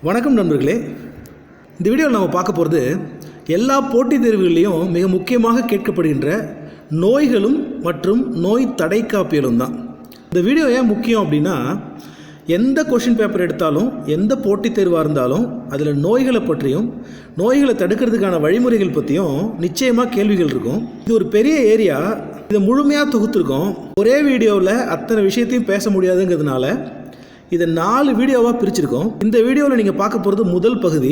வணக்கம் நண்பர்களே. இந்த வீடியோவில் நம்ம பார்க்க போகிறது எல்லா போட்டித் தேர்வுகளிலையும் மிக முக்கியமாக கேட்கப்படுகின்ற நோய்களும் மற்றும் நோய் தடைக்காப்பியலும் தான். இந்த வீடியோ ஏன் முக்கியம் அப்படின்னா எந்த கொஷின் பேப்பர் எடுத்தாலும் எந்த போட்டித் தேர்வாக இருந்தாலும் அதில் நோய்களை பற்றியும் நோய்களை தடுக்கிறதுக்கான வழிமுறைகள் பற்றியும் நிச்சயமாக கேள்விகள் இருக்கும். இது ஒரு பெரிய ஏரியா இதை முழுமையாக தொகுத்துருக்கோம். ஒரே வீடியோவில் அத்தனை விஷயத்தையும் பேச முடியாதுங்கிறதுனால இதை நாலு வீடியோவாக பிரிச்சிருக்கோம். இந்த வீடியோவில் நீங்கள் பார்க்க போகிறது முதல் பகுதி.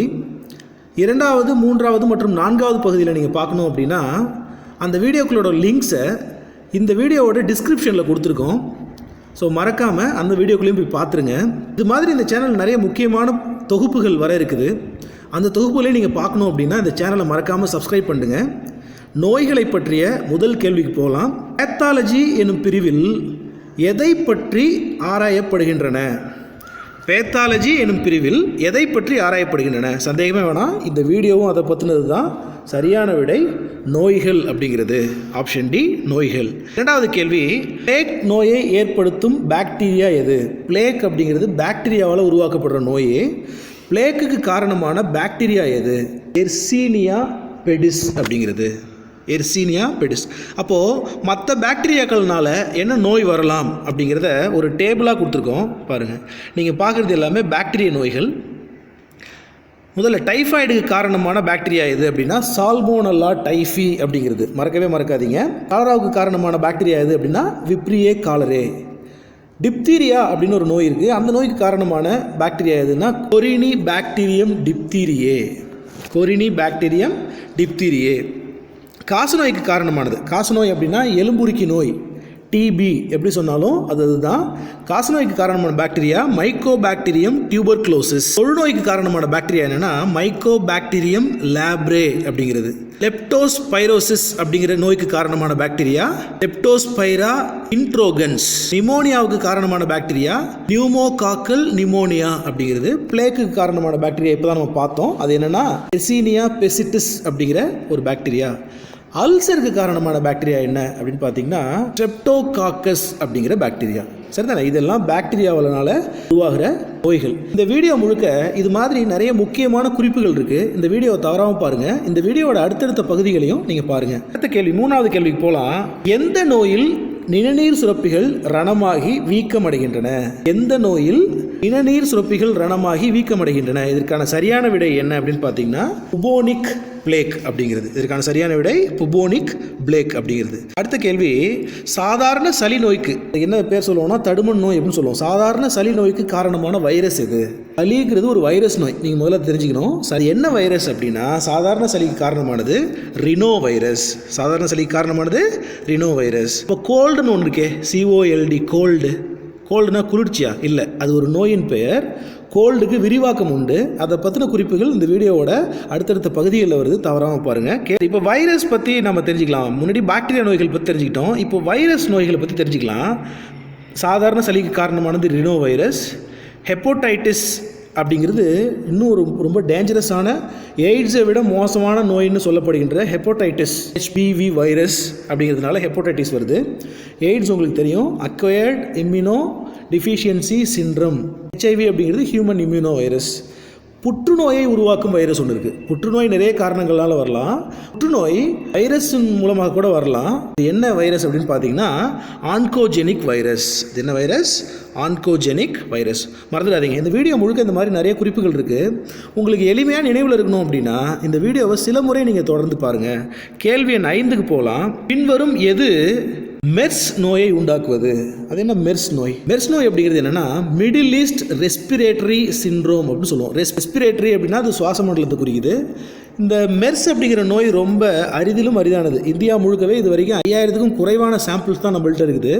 இரண்டாவது மூன்றாவது மற்றும் நான்காவது பகுதியில் நீங்கள் பார்க்கணும் அப்படின்னா அந்த வீடியோக்களோட லிங்க்ஸை இந்த வீடியோவோட டிஸ்கிரிப்ஷனில் கொடுத்துருக்கோம். ஸோ மறக்காமல் அந்த வீடியோக்குள்ளேயும் போய் பார்த்துருங்க. இது மாதிரி இந்த சேனல் நிறைய முக்கியமான தொகுப்புகள் வர இருக்குது. அந்த தொகுப்புகளையும் நீங்கள் பார்க்கணும் அப்படின்னா இந்த சேனலை மறக்காமல் சப்ஸ்கிரைப் பண்ணுங்க. நோய்களை பற்றிய முதல் கேள்விக்கு போகலாம். பேத்தாலஜி எனும் பிரிவில் எதை பற்றி ஆராயப்படுகின்றன? பேத்தாலஜி எனும் பிரிவில் எதை பற்றி ஆராயப்படுகின்றன? சந்தேகமே வேணாம். இந்த வீடியோவும் அதை பற்றினது தான். சரியான விடை நோய்கள் அப்படிங்கிறது. ஆப்ஷன் டி நோய்கள். இரண்டாவது கேள்வி பிளேக் நோயை ஏற்படுத்தும் பாக்டீரியா எது? பிளேக் அப்படிங்கிறது பாக்டீரியாவால் உருவாக்கப்படுற நோய். பிளேக்குக்கு காரணமான பாக்டீரியா எது? எர்சீனியா பெடிஸ் அப்படிங்கிறது. எர்சீனியா பெடிஸ் அப்போது மற்ற பாக்டீரியாக்கள்னால என்ன நோய் வரலாம் அப்படிங்கிறத ஒரு டேபிளாக கொடுத்துருக்கோம் பாருங்கள் நீங்கள் பார்க்குறது எல்லாமே பாக்டீரிய நோய்கள். முதல்ல டைஃபாய்டுக்கு காரணமான பாக்டீரியா எது அப்படின்னா சால்மோனல்லா டைஃபி அப்படிங்கிறது. மறக்கவே மறக்காதீங்க. காலராவுக்கு காரணமான பாக்டீரியா எது அப்படின்னா விப்ரியே காலரே டிப்தீரியா அப்படின்னு ஒரு நோய் இருக்குது அந்த நோய்க்கு காரணமான பாக்டீரியா எதுன்னா corynebacterium diphtheriae corynebacterium diphtheriae காசநோய்க்கு காரணமானது. காசநோய் அப்படின்னா எலும்புருக்கி நோய். டிபி எப்படி சொன்னாலும் அது அதுதான். காசநோய்க்கு காரணமான பாக்டீரியா மைக்கோ பாக்டீரியம் டியூபர்க்ளோசிஸ் தொழுநோய்க்கு காரணமான பாக்டீரியா என்னென்னா மைக்கோ பாக்டீரியம் லேப்ரே அப்படிங்கிறது. லெப்டோஸ்பைரோசிஸ் அப்படிங்கிற நோய்க்கு காரணமான பாக்டீரியா லெப்டோஸ்பைரா இன்ட்ரோகன்ஸ் நிமோனியாவுக்கு காரணமான பாக்டீரியா நியூமோகாக்கல் நிமோனியா அப்படிங்கிறது. பிளேக்கு காரணமான பாக்டீரியா இப்போ தான் நம்ம பார்த்தோம். அது என்னென்னா பெசீனியா பெசிட்டிஸ் அப்படிங்கிற ஒரு பாக்டீரியா அல்சருக்கு காரணமான பாக்டீரியா என்ன அப்படின்னு பார்த்தீங்கன்னா ஸ்ட்ரெப்டோகாக்கஸ் அப்படிங்கிற பாக்டீரியா சரிதானே? இதெல்லாம் பாக்டீரியாவில்னால உருவாகிற நோய்கள். இந்த வீடியோ முழுக்க இது மாதிரி நிறைய முக்கியமான குறிப்புகள் இருக்குது இந்த வீடியோவை தவறாமல் பாருங்கள் இந்த வீடியோவோட அடுத்தடுத்த பகுதிகளையும் நீங்கள் பாருங்கள் அடுத்த கேள்வி மூணாவது கேள்விக்கு போகலாம் எந்த நோயில் நிணநீர் சுரப்பிகள் ரணமாகி வீக்கமடைகின்றன? எந்த நோயில் நிணநீர் சுரப்பிகள் ரணமாகி வீக்கமடைகின்றன? இதற்கான சரியான விடை என்ன அப்படின்னு பார்த்தீங்கன்னா உபோனிக் பிளேக் அப்படிங்கிறது. இதற்கான சரியான விடை புபோனிக் பிளேக் அப்படிங்கிறது. அடுத்த கேள்வி சாதாரண சளி நோய்க்கு என்ன பேர் சொல்லுவோம்னா தடுமன் நோய் அப்படின்னு சொல்லுவோம். சாதாரண சளி நோய்க்கு காரணமான வைரஸ் எது? சளிங்கிறது ஒரு வைரஸ் நோய். நீங்கள் முதல்ல தெரிஞ்சுக்கணும். சரி என்ன வைரஸ் அப்படின்னா சாதாரண சளிக்கு காரணமானது ரினோ வைரஸ் சாதாரண சளிக்கு காரணமானது ரினோ வைரஸ் இப்போ கோல்டுன்னு ஒன்று இருக்கே சிஓஎல்டி கோல்டு கோல்டுனா குளிர்ச்சியா? இல்லை. அது ஒரு நோயின் பெயர் கோல்டுக்கு விரிவாக்கம் உண்டு. அதை பற்றின குறிப்புகள் இந்த வீடியோவோட அடுத்தடுத்த பகுதிகளில் வருது. தவறாமல் பாருங்கள் கே இப்போ வைரஸ் பற்றி நம்ம தெரிஞ்சுக்கலாம். முன்னாடி பாக்டீரியா நோய்கள் பற்றி தெரிஞ்சுக்கிட்டோம். இப்போ வைரஸ் நோய்களை பற்றி தெரிஞ்சுக்கலாம். சாதாரண சளிக்கு காரணமானது ரினோ வைரஸ் ஹெப்போடைட்டிஸ் அப்படிங்கிறது இன்னும் ஒரு ரொம்ப டேஞ்சரஸான எய்ட்ஸை விட மோசமான நோயின்னு சொல்லப்படுகின்ற ஹெப்போடைட்டிஸ் ஹெச்பிவி வைரஸ் அப்படிங்கிறதுனால ஹெப்போடைட்டிஸ் வருது. எய்ட்ஸ் உங்களுக்கு தெரியும். Acquired immuno deficiency syndrome HIV அப்படிங்கிறது ஹியூமன் இம்யூனோ வைரஸ் புற்றுநோயை உருவாக்கும் வைரஸ் ஒன்று இருக்குது புற்றுநோய் நிறைய காரணங்களால் வரலாம். புற்றுநோய் வைரஸின் மூலமாக கூட வரலாம். இது என்ன வைரஸ் அப்படின்னு பார்த்தீங்கன்னா ஆன்கோஜெனிக் வைரஸ் இது என்ன வைரஸ் ஆன்கோஜெனிக் வைரஸ் மறந்துடாதீங்க. இந்த வீடியோ முழுக்க இந்த மாதிரி நிறைய குறிப்புகள் இருக்குது உங்களுக்கு எளிமையாக நினைவில் இருக்கணும் அப்படின்னா இந்த வீடியோவை சில முறை நீங்கள் தொடர்ந்து பாருங்கள் கேள்வி எண் ஐந்துக்கு போகலாம் பின்வரும் எது மெர்ஸ் நோயை உண்டாக்குவது. அது என்ன மெர்ஸ் நோய்? மெர்ஸ் நோய் அப்படிங்கிறது என்னன்னா மிடில் ஈஸ்ட் ரெஸ்பிரேட்டரி சிண்ட்ரோம் அப்படின்னு சொல்லுவோம். ரெஸ்பிரேட்டரி அப்படின்னா அது சுவாச மண்டலத்தை குறிக்குது. இந்த மெர்ஸ் அப்படிங்கிற நோய் ரொம்ப அரிதிலும் அரிதானது. இந்தியா முழுக்கவே இது வரைக்கும் ஐயாயிரத்துக்கும் குறைவான சாம்பிள்ஸ் தான் நம்மள்கிட்ட இருக்குது.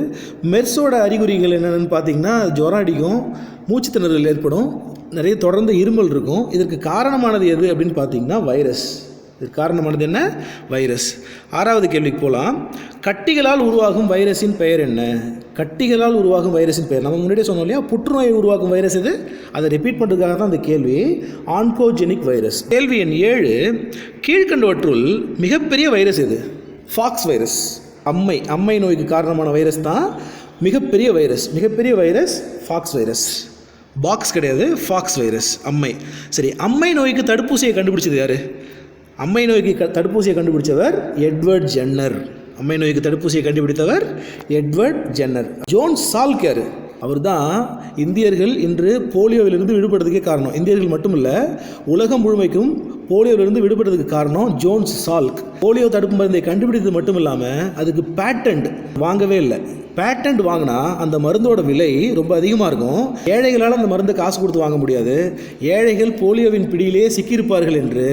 மெர்ஸோட அறிகுறிகள் என்னென்னு பார்த்தீங்கன்னா ஜுரம் அடிக்கும் மூச்சு திணறல் ஏற்படும் நிறைய தொடர்ந்து இருமல் இருக்கும். இதற்கு காரணமானது எது அப்படின்னு பார்த்தீங்கன்னா வைரஸ். இதுக்கு காரணமானது என்ன? வைரஸ். ஆறாவது கேள்விக்கு போகலாம் கட்டிகளால் உருவாகும் வைரஸின் பெயர் என்ன? கட்டிகளால் உருவாகும் வைரஸின் பெயர். நம்ம முன்னாடியே சொன்னோம் இல்லையா? புற்றுநோயை உருவாக்கும் வைரஸ் இது அதை ரிப்பீட் பண்ணுறதுக்காக தான் அந்த கேள்வி. ஆன்கோஜெனிக் வைரஸ் கேள்வி எண் ஏழு கீழ்கண்டவற்றுள் மிகப்பெரிய வைரஸ் இது ஃபாக்ஸ் வைரஸ் அம்மை அம்மை நோய்க்கு காரணமான வைரஸ் தான் மிகப்பெரிய வைரஸ் மிகப்பெரிய வைரஸ் ஃபாக்ஸ் வைரஸ் பாக்ஸ் கிடையாது ஃபாக்ஸ் வைரஸ் அம்மை. சரி அம்மை நோய்க்கு தடுப்பூசியை கண்டுபிடிச்சது யார்? அம்மை நோய்க்கு க தடுப்பூசியை கண்டுபிடிச்சவர் எட்வர்ட் ஜென்னர். அம்மை நோய்க்கு தடுப்பூசியை கண்டுபிடித்தவர் எட்வர்ட் ஜென்னர். ஜோன் சால்க் யார் அவர் தான் இந்தியர்கள் இன்று போலியோவிலிருந்து விடுபடுறதுக்கே காரணம். இந்தியர்கள் மட்டும் இல்லை உலகம் முழுமைக்கும் போலியோவிலிருந்து விடுபடுறதுக்கு காரணம் ஜோன்ஸ் சால்க். போலியோ தடுப்பு மருந்தை கண்டுபிடித்தது மட்டும் இல்லாமல் அதுக்கு பேட்டன்ட் வாங்கவே இல்லை. பேட்டன்ட் வாங்கினா அந்த மருந்தோட விலை ரொம்ப அதிகமாக இருக்கும். ஏழைகளால் அந்த மருந்தை காசு கொடுத்து வாங்க முடியாது. ஏழைகள் போலியோவின் பிடியிலே சிக்கியிருப்பார்கள் என்று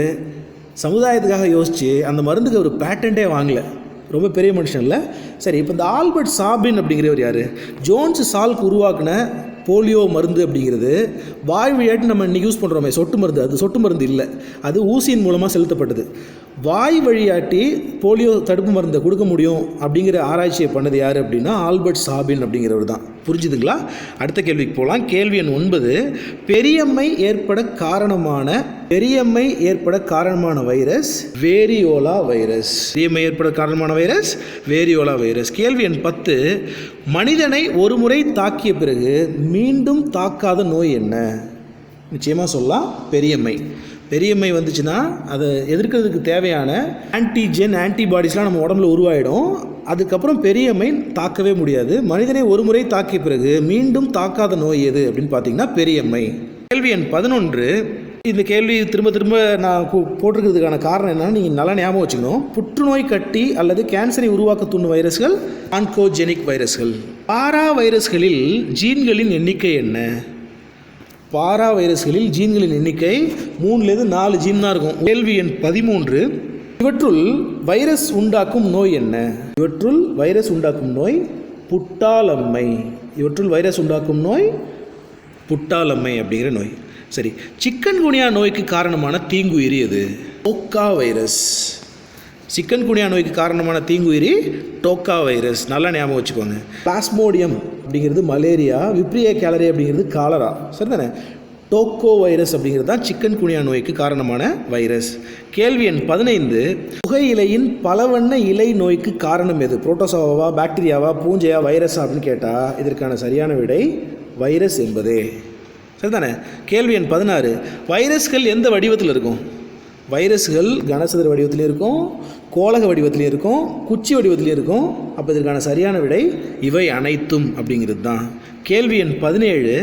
சமுதாயத்துக்காக யோசித்து அந்த மருந்துக்கு ஒரு பேட்டன்ட்டே வாங்கலை. ரொம்ப பெரிய மனுஷன் இல்லை. சரி இப்போ இந்த ஆல்பர்ட் சாபின் அப்படிங்கிறவர் யார்? ஜோன்ஸ் சால்க் உருவாக்கின போலியோ மருந்து அப்படிங்கிறது வாய் வழியாட்டு நம்ம இன்றைக்கி யூஸ் பண்ணுறோமே சொட்டு மருந்து. அது சொட்டு மருந்து இல்லை. அது ஊசியின் மூலமாக செலுத்தப்பட்டது. வாய் வழியாட்டி போலியோ தடுப்பு மருந்தை கொடுக்க முடியும் அப்படிங்கிற ஆராய்ச்சியை பண்ணது யார் அப்படின்னா ஆல்பர்ட் சாபின் அப்படிங்கிறவர் தான். புரிஞ்சுதுங்களா? அடுத்த கேள்விக்கு போகலாம் கேள்வி எண் ஒன்பது பெரியம்மை ஏற்பட காரணமான பெரியம்மை ஏற்பட காரணமான வைரஸ் வேரியோலா வைரஸ். பெரியம்மை ஏற்பட காரணமான வைரஸ் வேரியோலா வைரஸ். கேள்வி எண் பத்து மனிதனை ஒரு முறை தாக்கிய பிறகு மீண்டும் தாக்காத நோய் என்ன? நிச்சயமாக சொல்லலாம் பெரியம்மை. பெரியம்மை வந்துச்சுன்னா அதை எதிர்க்கிறதுக்கு தேவையான ஆன்டிஜென் ஆன்டிபாடிஸ்லாம் நம்ம உடம்புல உருவாயிடும். அதுக்கப்புறம் பெரியம்மை தாக்கவே முடியாது. மனிதனை ஒரு முறை தாக்கிய பிறகு மீண்டும் தாக்காத நோய் எது அப்படின்னு பார்த்தீங்கன்னா பெரியம்மை. கேள்வி எண் பதினொன்று. இந்த கேள்வி திரும்ப திரும்ப நான் போட்டிருக்கிறதுக்கான காரணம் என்னன்னா நீங்கள் நல்லா ஞாபகம் வச்சுக்கணும். புற்றுநோய் கட்டி அல்லது கேன்சரை உருவாக்க தூண்டும் வைரஸ்கள் ஆன்கோஜெனிக் வைரஸ்கள். பாரா வைரஸ்களில் ஜீன்களின் எண்ணிக்கை என்ன? பாரா வைரஸ்களில் ஜீன்களின் எண்ணிக்கை மூணுலேருந்து நாலு ஜீன் தான் இருக்கும். கேள்வி எண் பதிமூன்று. இவற்றுள் வைரஸ் உண்டாக்கும் நோய் என்ன? இவற்றுள் வைரஸ் உண்டாக்கும் நோய் புட்டாலம்மை. இவற்றுள் வைரஸ் உண்டாக்கும் நோய் புட்டாலம்மை அப்படிங்கிற நோய். சரி சிக்கன் குனியா நோய்க்கு காரணமான தீங்குயிரி எது? ஒக்கா வைரஸ் சிக்கன் குனியா நோய்க்கு காரணமான தீங்குயிரி டோக்கா வைரஸ். நல்லா ஞாபகம் வச்சுக்கோங்க. பிளாஸ்மோடியம் அப்படிங்கிறது மலேரியா விப்ரிய கேலரி அப்படிங்கிறது காலரா சரிதானே? டோக்கோ வைரஸ் அப்படிங்கிறது தான் சிக்கன் குனியா நோய்க்கு காரணமான வைரஸ் கேள்வி எண் பதினைந்து. புகையிலையின் பலவண்ண இலை நோய்க்கு காரணம் எது? புரோட்டோசோவா பாக்டீரியாவா பூஞ்சையா வைரஸா அப்படின்னு கேட்டால் இதற்கான சரியான விடை வைரஸ் என்பதே. சரிதானே? கேள்வி எண் பதினாறு. வைரஸ்கள் எந்த வடிவத்தில் இருக்கும்? வைரஸ்கள் கனசதுர வடிவத்திலையும் இருக்கும் கோலக வடிவத்திலையும் இருக்கும் குச்சி வடிவத்திலையும் இருக்கும். அப்போ இதற்கான சரியான விடை இவை அனைத்தும் அப்படிங்கிறது தான். கேள்வி எண் பதினேழு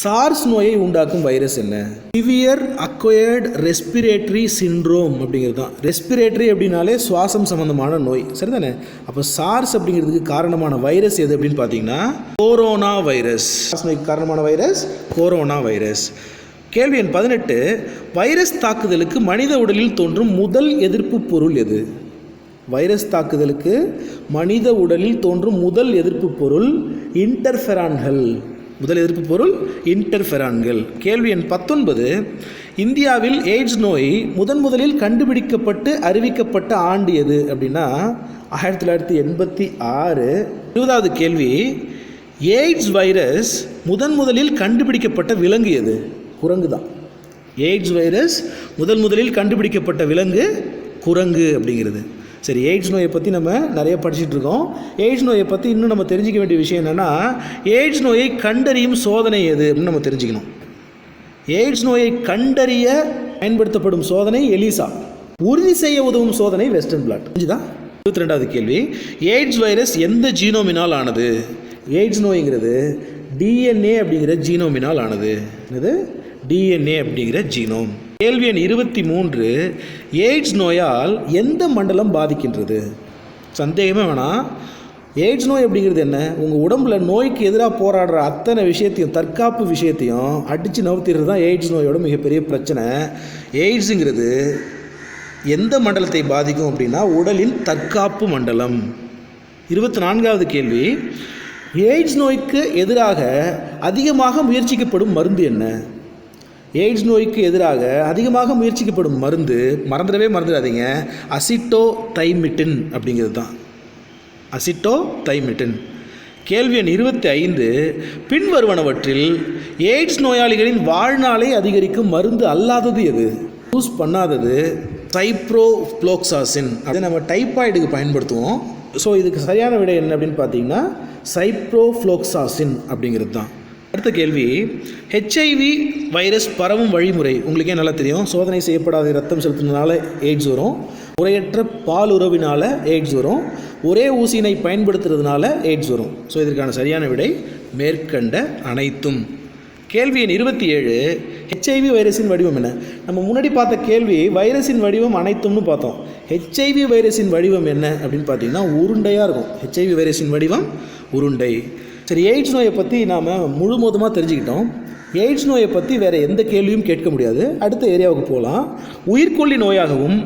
சார்ஸ் நோயை உண்டாக்கும் வைரஸ் என்ன? சிவியர் அக்வயர்டு ரெஸ்பிரேட்டரி சிண்ட்ரோம் அப்படிங்கிறது தான். ரெஸ்பிரேட்டரி அப்படின்னாலே சுவாசம் சம்மந்தமான நோய். சரிதானே? அப்போ சார்ஸ் அப்படிங்கிறதுக்கு காரணமான வைரஸ் எது அப்படின்னு பார்த்தீங்கன்னா கொரோனா வைரஸ் நோய்க்கு காரணமான வைரஸ் கொரோனா வைரஸ் கேள்வி எண் பதினெட்டு வைரஸ் தாக்குதலுக்கு மனித உடலில் தோன்றும் முதல் எதிர்ப்பு பொருள் எது? வைரஸ் தாக்குதலுக்கு மனித உடலில் தோன்றும் முதல் எதிர்ப்பு பொருள் இன்டர்ஃபெரான்கள். முதல் எதிர்ப்பு பொருள் இன்டர்ஃபெரான்கள். கேள்வி எண் பத்தொன்பது இந்தியாவில் எய்ட்ஸ் நோய் முதன் முதலில் கண்டுபிடிக்கப்பட்டு அறிவிக்கப்பட்ட ஆண்டு எது அப்படின்னா ஆயிரத்தி தொள்ளாயிரத்தி எண்பத்தி ஆறு. இருபதாவது கேள்வி எய்ட்ஸ் வைரஸ் முதன் முதலில் கண்டுபிடிக்கப்பட்ட விலங்கு எது? குரங்கு தான் எய்ட்ஸ் வைரஸ் முதல் முதலில் கண்டுபிடிக்கப்பட்ட விலங்கு குரங்கு அப்படிங்கிறது. சரி எய்ட்ஸ் நோயை பற்றி நம்ம நிறைய படிச்சுட்டு இருக்கோம். எய்ட்ஸ் நோயை பற்றி இன்னும் நம்ம தெரிஞ்சிக்க வேண்டிய விஷயம் என்னென்னா எய்ட்ஸ் நோயை கண்டறியும் சோதனை எது அப்படின்னு நம்ம தெரிஞ்சுக்கணும். எய்ட்ஸ் நோயை கண்டறிய பயன்படுத்தப்படும் சோதனை எலிசா. உறுதி செய்ய உதவும் சோதனை வெஸ்டர்ன் பிளாட். புரிஞ்சுதா? இருபத்தி ரெண்டாவது கேள்வி. எய்ட்ஸ் வைரஸ் எந்த ஜீனோமினால் ஆனது? எய்ட்ஸ் நோய்ங்கிறது டிஎன்ஏ அப்படிங்கிற ஜீனோமினால் ஆனது. என்னது? டிஎன்ஏ அப்படிங்கிற ஜீனோம் கேள்வி எண் இருபத்தி மூன்று எய்ட்ஸ் நோயால் எந்த மண்டலம் பாதிக்கின்றது? சந்தேகமே வேணாம். எய்ட்ஸ் நோய் அப்படிங்கிறது என்ன? உங்கள் உடம்புல நோய்க்கு எதிராக போராடுற அத்தனை விஷயத்தையும் தற்காப்பு விஷயத்தையும் அடித்து நவுத்திடுறது தான் எய்ட்ஸ் நோயோட மிகப்பெரிய பிரச்சனை. எய்ட்ஸுங்கிறது எந்த மண்டலத்தை பாதிக்கும் அப்படின்னா உடலின் தற்காப்பு மண்டலம். இருபத்தி நான்காவது கேள்வி எய்ட்ஸ் நோய்க்கு எதிராக அதிகமாக முயற்சிக்கப்படும் மருந்து என்ன? எய்ட்ஸ் நோய்க்கு எதிராக அதிகமாக முயற்சிக்கப்படும் மருந்து மறந்துடவே மறந்துடாதீங்க. அசிட்டோ தைமிட்டின் அப்படிங்கிறது தான் அசிட்டோ தைமிட்டின் கேள்வி எண் இருபத்தி ஐந்து பின்வருவனவற்றில் எய்ட்ஸ் நோயாளிகளின் வாழ்நாளை அதிகரிக்கும் மருந்து அல்லாதது எது? யூஸ் பண்ணாதது சைப்ரோஃப்ளோக்சாசின் அதை நம்ம டைப்பாய்டுக்கு பயன்படுத்துவோம். ஸோ இதுக்கு சரியான விடை என்ன அப்படின்னு பார்த்தீங்கன்னா சைப்ரோஃப்ளோக்சாசின் அப்படிங்கிறது தான் அடுத்த கேள்வி. ஹெச்ஐவி வைரஸ் பரவும் வழிமுறை. உங்களுக்கே நல்லா தெரியும்? சோதனை செய்யப்படாத ரத்தம் செலுத்தினால எய்ட்ஸ் வரும். முறையற்ற பால் உறவினால் எய்ட்ஸ் வரும். ஒரே ஊசியினை பயன்படுத்துறதுனால எய்ட்ஸ் வரும். ஸோ இதற்கான சரியான விடை மேற்கண்ட அனைத்தும். கேள்வி எண் இருபத்தி ஏழு. ஹெச்ஐவி வைரஸின் வடிவம் என்ன? நம்ம முன்னாடி பார்த்த கேள்வி வைரஸின் வடிவம் அனைத்தும்னு பார்த்தோம். ஹெச்ஐவி வைரஸின் வடிவம் என்ன அப்படின்னு பார்த்தீங்கன்னா உருண்டையாக இருக்கும். ஹெச்ஐவி வைரஸின் வடிவம் உருண்டை. சரி எய்ட்ஸ் நோயை பற்றி நாம் முழுமோதமாக தெரிஞ்சுக்கிட்டோம். எய்ட்ஸ் நோயை பற்றி வேறு எந்த கேள்வியும் கேட்க முடியாது. அடுத்த ஏரியாவுக்கு போகலாம் உயிர்கொல்லி நோயாகவும்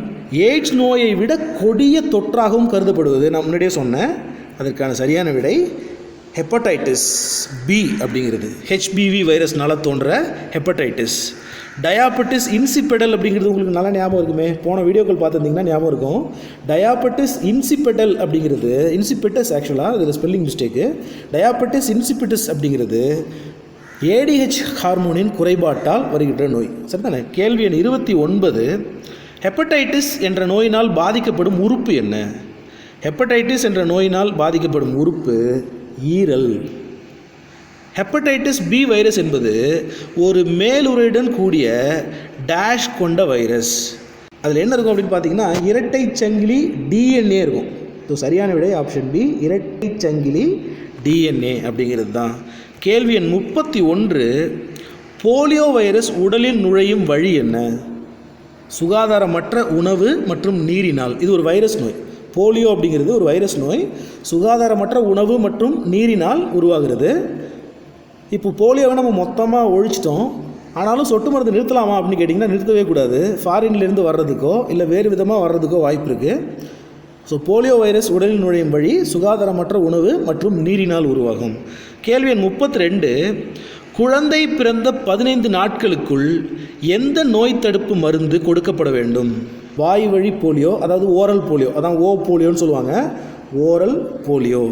எய்ட்ஸ் நோயை விட கொடிய தொற்றாகவும் கருதப்படுவது நான் முன்னாடியே சொன்னேன். அதற்கான சரியான விடை ஹெப்படைட்டிஸ் பி அப்படிங்கிறது. ஹெச்பிவி வைரஸ்னால தோன்ற ஹெப்படைட்டிஸ். டயாபட்டிஸ் இன்சிபெடல் அப்படிங்கிறது உங்களுக்கு நல்லா ஞாபகம் இருக்குமே. போன வீடியோக்கள் பார்த்துருந்தீங்கன்னா ஞாபகம் இருக்கும். டயாபட்டிஸ் இன்சிபெடல் அப்படிங்கிறது இன்சிபெட்டஸ் ஆக்சுவலாக இதில் ஸ்பெல்லிங் மிஸ்டேக்கு டயாபட்டிஸ் இன்சிபெட்டஸ் அப்படிங்கிறது ஏடிஹெச் ஹார்மோனின் குறைபாட்டால் வருகின்ற நோய். சரிதானே? கேள்வி எண் இருபத்தி ஒன்பது. ஹெப்படைட்டிஸ் என்ற நோயினால் பாதிக்கப்படும் உறுப்பு என்ன? ஹெப்படைட்டிஸ் என்ற நோயினால் பாதிக்கப்படும் உறுப்பு ஈரல். ஹெப்படைட்டிஸ் பி வைரஸ் என்பது ஒரு மேலுறையுடன் கூடிய டேஷ் கொண்ட வைரஸ் அதில் என்ன இருக்கும் அப்படின்னு பார்த்தீங்கன்னா இரட்டை சங்கிலி டிஎன்ஏ இருக்கும். ஸோ சரியான விடை ஆப்ஷன் பி இரட்டை சங்கிலி டிஎன்ஏ அப்படிங்கிறது தான். கேள்வி எண் முப்பத்தி ஒன்று போலியோ வைரஸ் உடலில் நுழையும் வழி என்ன? சுகாதாரமற்ற உணவு மற்றும் நீரினால். இது ஒரு வைரஸ் நோய். போலியோ அப்படிங்கிறது ஒரு வைரஸ் நோய். சுகாதாரமற்ற உணவு மற்றும் நீரினால் உருவாகிறது. இப்போ போலியோவை நம்ம மொத்தமாக ஒழிச்சிட்டோம். ஆனாலும் சொட்டு மருந்து நிறுத்தலாமா அப்படின்னு கேட்டிங்கன்னா நிறுத்தவே கூடாது. ஃபாரின்லேருந்து வர்றதுக்கோ இல்லை வேறு விதமாக வர்றதுக்கோ வாய்ப்பு இருக்குது ஸோ போலியோ வைரஸ் உடலில் நுழையும் வழி சுகாதாரமற்ற உணவு மற்றும் நீரினால் உருவாகும். கேள்வி எண் முப்பத்தி ரெண்டு குழந்தை பிறந்த பதினைந்து நாட்களுக்குள் எந்த நோய் தடுப்பு மருந்து கொடுக்கப்பட வேண்டும்? வாய் வழி போலியோ அதாவது ஓரல் போலியோ அதான் ஓ போலியோன்னு சொல்லுவாங்க. Oral polio.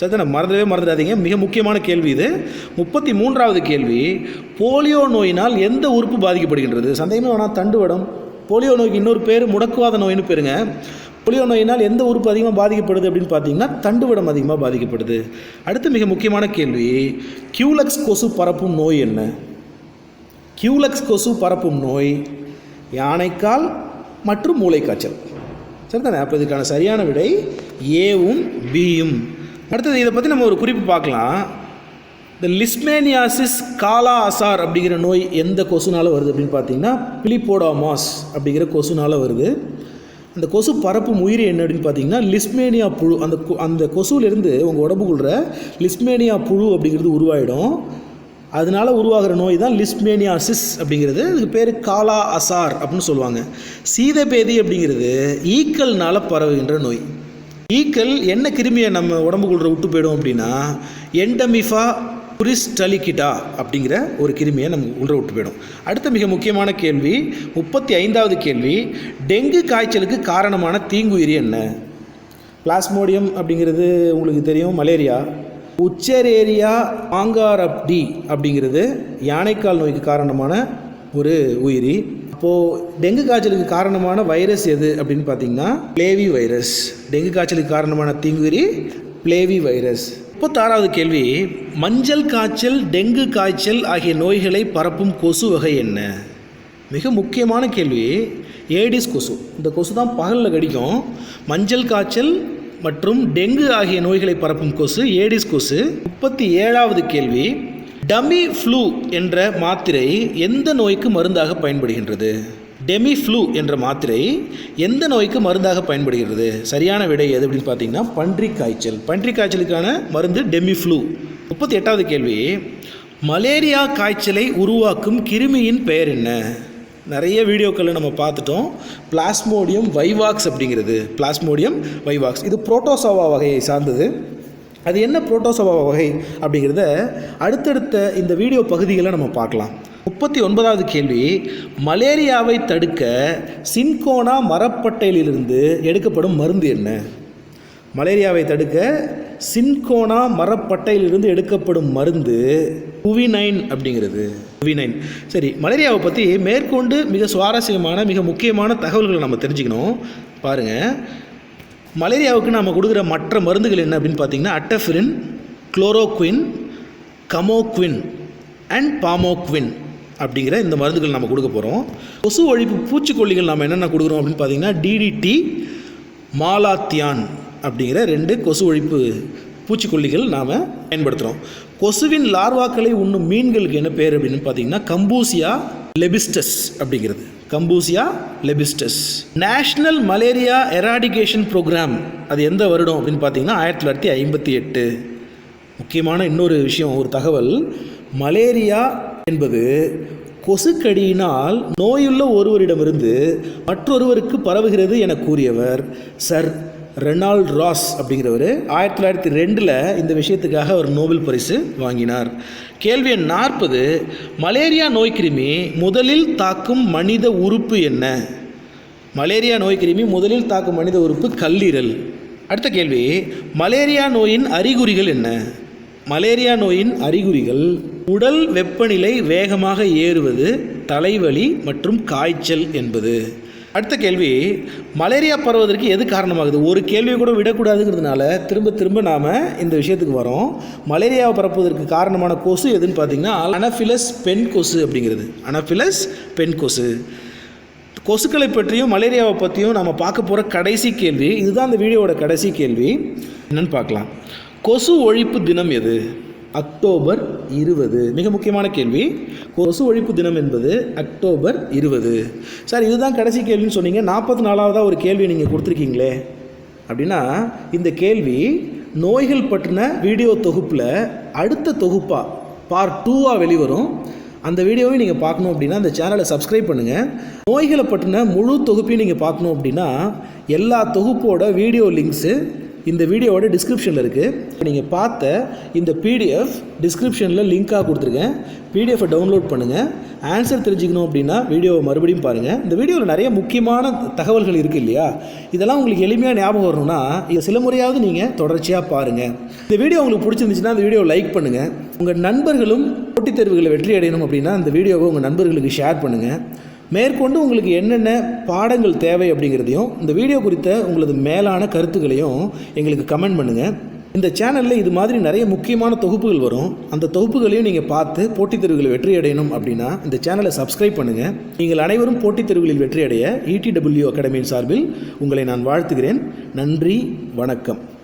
சரி மறந்துடவே மறந்துடாதீங்க. மிக முக்கியமான கேள்வி இது. முப்பத்தி மூன்றாவது கேள்வி போலியோ நோயினால் எந்த உறுப்பு பாதிக்கப்படுகின்றது? சந்தேகமே வேணாம் தண்டுவடம் போலியோ நோய்க்கு இன்னொரு பேர் முடக்குவாத நோயின்னு பேருங்க. போலியோ நோயினால் எந்த உறுப்பு அதிகமாக பாதிக்கப்படுது அப்படின்னு பார்த்தீங்கன்னா தண்டுவடம் அதிகமாக பாதிக்கப்படுது. அடுத்து மிக முக்கியமான கேள்வி கியூலக்ஸ் கொசு பரப்பும் நோய் என்ன? கியூலக்ஸ் கொசு பரப்பும் நோய் யானைக்கால் மற்றும் மூளைக்காய்ச்சல். சரிதானே? அப்போ இதுக்கான சரியான விடை ஏவும் பியும் அடுத்தது இதை பற்றி நம்ம ஒரு குறிப்பு பார்க்கலாம். இந்த லிஸ்மேனியாசிஸ் காலா அசார் அப்படிங்கிற நோய் எந்த கொசுனால் வருது அப்படின்னு பார்த்தீங்கன்னா பிலிப்போடாமாஸ் அப்படிங்கிற கொசுனால வருது. அந்த கொசு பரப்பும் உயிரி என்ன அப்படின்னு பார்த்தீங்கன்னா லிஸ்மேனியா புழு. அந்த கொ- அந்த கொசுவிலிருந்து உங்கள் உடம்புக்குள்ள லிஸ்மேனியா புழு அப்படிங்கிறது உருவாயிடும். அதனால உருவாகிற நோய் தான் லிஸ்மேனியாசிஸ் அப்படிங்கிறது. அதுக்கு பேர் காலா அசார் அப்படின்னு சொல்லுவாங்க. சீதபேதி அப்படிங்கிறது ஈக்கல்னால் பரவுகின்ற நோய். ஈக்கள் என்ன கிருமியை நம்ம உடம்புக்குள்ள விட்டு போயிடும் அப்படின்னா எண்டமிஃபா புரிஸ்டலிகிடா அப்படிங்கிற ஒரு கிருமியை நம்ம உள்ள விட்டு போயிடும். அடுத்த மிக முக்கியமான கேள்வி முப்பத்தி ஐந்தாவது கேள்வி டெங்கு காய்ச்சலுக்கு காரணமான தீங்குயிரி என்ன? பிளாஸ்மோடியம் அப்படிங்கிறது உங்களுக்கு தெரியும் மலேரியா. உச்சரேரியா ஆங்காரப்டி அப்படிங்கிறது யானைக்கால் நோய்க்கு காரணமான ஒரு உயிரி. அப்போது டெங்கு காய்ச்சலுக்கு காரணமான வைரஸ் எது அப்படின்னு பார்த்தீங்கன்னா பிளேவி வைரஸ். டெங்கு காய்ச்சலுக்கு காரணமான தீங்குயிரி பிளேவி வைரஸ். முப்பத்தாறாவது கேள்வி மஞ்சள் காய்ச்சல் டெங்கு காய்ச்சல் ஆகிய நோய்களை பரப்பும் கொசு வகை என்ன? மிக முக்கியமான கேள்வி ஏடிஸ் கொசு. இந்த கொசு தான் பகலில் கடிக்கும். மஞ்சள் காய்ச்சல் மற்றும் டெங்கு ஆகிய நோய்களை பரப்பும் கொசு ஏடிஸ் கொசு. முப்பத்தி ஏழாவது கேள்வி டமி ஃப்ளூ என்ற மாத்திரை எந்த நோய்க்கு மருந்தாக பயன்படுகின்றது? டெமி ஃப்ளூ என்ற மாத்திரை எந்த நோய்க்கு மருந்தாக பயன்படுகிறது? சரியான விடை எது அப்படின்னு பார்த்தீங்கன்னா பன்றி காய்ச்சல் பன்றி காய்ச்சலுக்கான மருந்து டெமி ஃப்ளூ முப்பத்தி எட்டாவது கேள்வி. மலேரியா காய்ச்சலை உருவாக்கும் கிருமியின் பெயர் என்ன? நிறைய வீடியோக்களில் நம்ம பார்த்துட்டோம். பிளாஸ்மோடியம் வைவாக்ஸ் அப்படிங்கிறது. Plasmodium vivax. இது புரோட்டோசோவா வகையை சார்ந்தது. அது என்ன புரோட்டோசோவா வகை அப்படிங்கிறத அடுத்தடுத்த இந்த வீடியோ பகுதிகளை நம்ம பார்க்கலாம். முப்பத்தி ஒன்பதாவது கேள்வி மலேரியாவை தடுக்க சின்கோனா மரப்பட்டையிலிருந்து எடுக்கப்படும் மருந்து என்ன? மலேரியாவை தடுக்க சின்கோனா மரப்பட்டையிலிருந்து எடுக்கப்படும் மருந்து குவினைன் அப்படிங்கிறது. குவினைன். சரி மலேரியாவை பற்றி மேற்கொண்டு மிக சுவாரஸ்யமான மிக முக்கியமான தகவல்களை நம்ம தெரிஞ்சுக்கணும். பாருங்கள் மலேரியாவுக்கு நம்ம கொடுக்குற மற்ற மருந்துகள் என்ன அப்படின்னு பார்த்தீங்கன்னா அட்டஃபிரின் குளோரோக்வின் கமோக்வின் அண்ட் பாமோக்வின் அப்படிங்கிற இந்த மருந்துகள் நம்ம கொடுக்க போகிறோம் கொசு ஒழிப்பு பூச்சிக்கொல்லிகள் நம்ம என்னென்ன கொடுக்குறோம் அப்படின்னு பார்த்தீங்கன்னா டிடிடி மாலாத்தியான் அப்படிங்கிற ரெண்டு கொசு ஒழிப்பு பூச்சிக்கொல்லிகள் நாம் பயன்படுத்துகிறோம் கொசுவின் லார்வாக்களை உண்ணும் மீன்களுக்கு என்ன பேர் அப்படின்னு பார்த்தீங்கன்னா கம்பூசியா லெபிஸ்டஸ் அப்படிங்கிறது. Gambusia lebistes. National malaria eradication programme அது எந்த வருடம் அப்படின்னு பார்த்தீங்கன்னா ஆயிரத்தி தொள்ளாயிரத்தி ஐம்பத்தி எட்டு. முக்கியமான இன்னொரு விஷயம் ஒரு தகவல். மலேரியா என்பது கொசுக்கடியினால் நோயுள்ள ஒருவரிடமிருந்து மற்றொருவருக்கு பரவுகிறது என கூறியவர் சர் ரெனால்ட் ராஸ் அப்படிங்கிறவர் ஆயிரத்தி தொள்ளாயிரத்தி ரெண்டில் இந்த விஷயத்துக்காக அவர் நோபல் பரிசு வாங்கினார். கேள்வி எண் நாற்பது மலேரியா நோய்க்கிருமி முதலில் தாக்கும் மனித உறுப்பு என்ன? மலேரியா நோய்க்கிருமி முதலில் தாக்கும் மனித உறுப்பு கல்லீரல். அடுத்த கேள்வி மலேரியா நோயின் அறிகுறிகள் என்ன? மலேரியா நோயின் அறிகுறிகள் உடல் வெப்பநிலை வேகமாக ஏறுவது தலைவலி மற்றும் காய்ச்சல் என்பது. அடுத்த கேள்வி மலேரியா பரவுவதற்கு எது காரணமாகுது? ஒரு கேள்வியை கூட விடக்கூடாதுங்கிறதுனால திரும்ப திரும்ப நாம் இந்த விஷயத்துக்கு வரோம். மலேரியாவை பரப்புவதற்கு காரணமான கொசு எதுன்னு பார்த்தீங்கன்னா அனஃபிலஸ் பெண் கொசு அப்படிங்கிறது. அனஃபிலஸ் பெண் கொசு. கொசுக்களை பற்றியும் மலேரியாவை பற்றியும் நம்ம பார்க்க போகிற கடைசி கேள்வி இதுதான் அந்த வீடியோவோட கடைசி கேள்வி. என்னென்னு பார்க்கலாம். கொசு ஒழிப்பு தினம் எது? அக்டோபர் இருபது. மிக முக்கியமான கேள்வி. கொசு ஒழிப்பு தினம் என்பது அக்டோபர் இருபது. சார் இதுதான் கடைசி கேள்வின்னு சொன்னீங்க. நாற்பத்தி நாலாவதாக ஒரு கேள்வி நீங்கள் கொடுத்துருக்கீங்களே. அப்படின்னா இந்த கேள்வி நோய்கள் பற்றின வீடியோ தொகுப்பில் அடுத்த தொகுப்பாக பார்ட் டூவாக வெளிவரும். அந்த வீடியோவை நீங்கள் பார்க்கணும் அப்படின்னா அந்த சேனலை சப்ஸ்கிரைப் பண்ணுங்கள் நோய்களை பற்றின முழு தொகுப்பையும் நீங்கள் பார்க்கணும் அப்படின்னா எல்லா தொகுப்போட வீடியோ லிங்க்ஸு இந்த வீடியோவோட டிஸ்கிரிப்ஷனில் இருக்குது நீங்கள் பார்த்த இந்த பிடிஎஃப் டிஸ்கிரிப்ஷனில் லிங்காக கொடுத்துருக்கேன். பிடிஎஃபை டவுன்லோட் பண்ணுங்கள் ஆன்சர் தெரிஞ்சுக்கணும் அப்படின்னா வீடியோவை மறுபடியும் பாருங்கள் இந்த வீடியோவில் நிறைய முக்கியமான தகவல்கள் இருக்குது இல்லையா? இதெல்லாம் உங்களுக்கு எளிமையாக ஞாபகம் வரணும்னா இதை சில முறையாவது நீங்கள் தொடர்ச்சியாக பாருங்கள் இந்த வீடியோ உங்களுக்கு பிடிச்சிருந்துச்சுன்னா இந்த வீடியோவை லைக் பண்ணுங்கள் உங்கள் நண்பர்களும் போட்டித் தேர்வுகளை வெற்றி அடையணும் அப்படின்னா இந்த வீடியோவை உங்கள் நண்பர்களுக்கு ஷேர் பண்ணுங்கள் மேற்கொண்டு உங்களுக்கு என்னென்ன பாடங்கள் தேவை அப்படிங்கிறதையும் இந்த வீடியோ குறித்த உங்களது மேலான கருத்துக்களையும் எங்களுக்கு கமெண்ட் பண்ணுங்கள் இந்த சேனலில் இது மாதிரி நிறைய முக்கியமான தொகுப்புகள் வரும். அந்த தொகுப்புகளையும் நீங்கள் பார்த்து போட்டித் தேர்வுகளை வெற்றி அடையணும் அப்படின்னா இந்த சேனலை சப்ஸ்கிரைப் பண்ணுங்கள் நீங்கள் அனைவரும் போட்டித் தேர்வுகளில் வெற்றி அடைய இடிடபிள்யூ அகாடமியின் சார்பில் உங்களை நான் வாழ்த்துகிறேன். நன்றி வணக்கம்.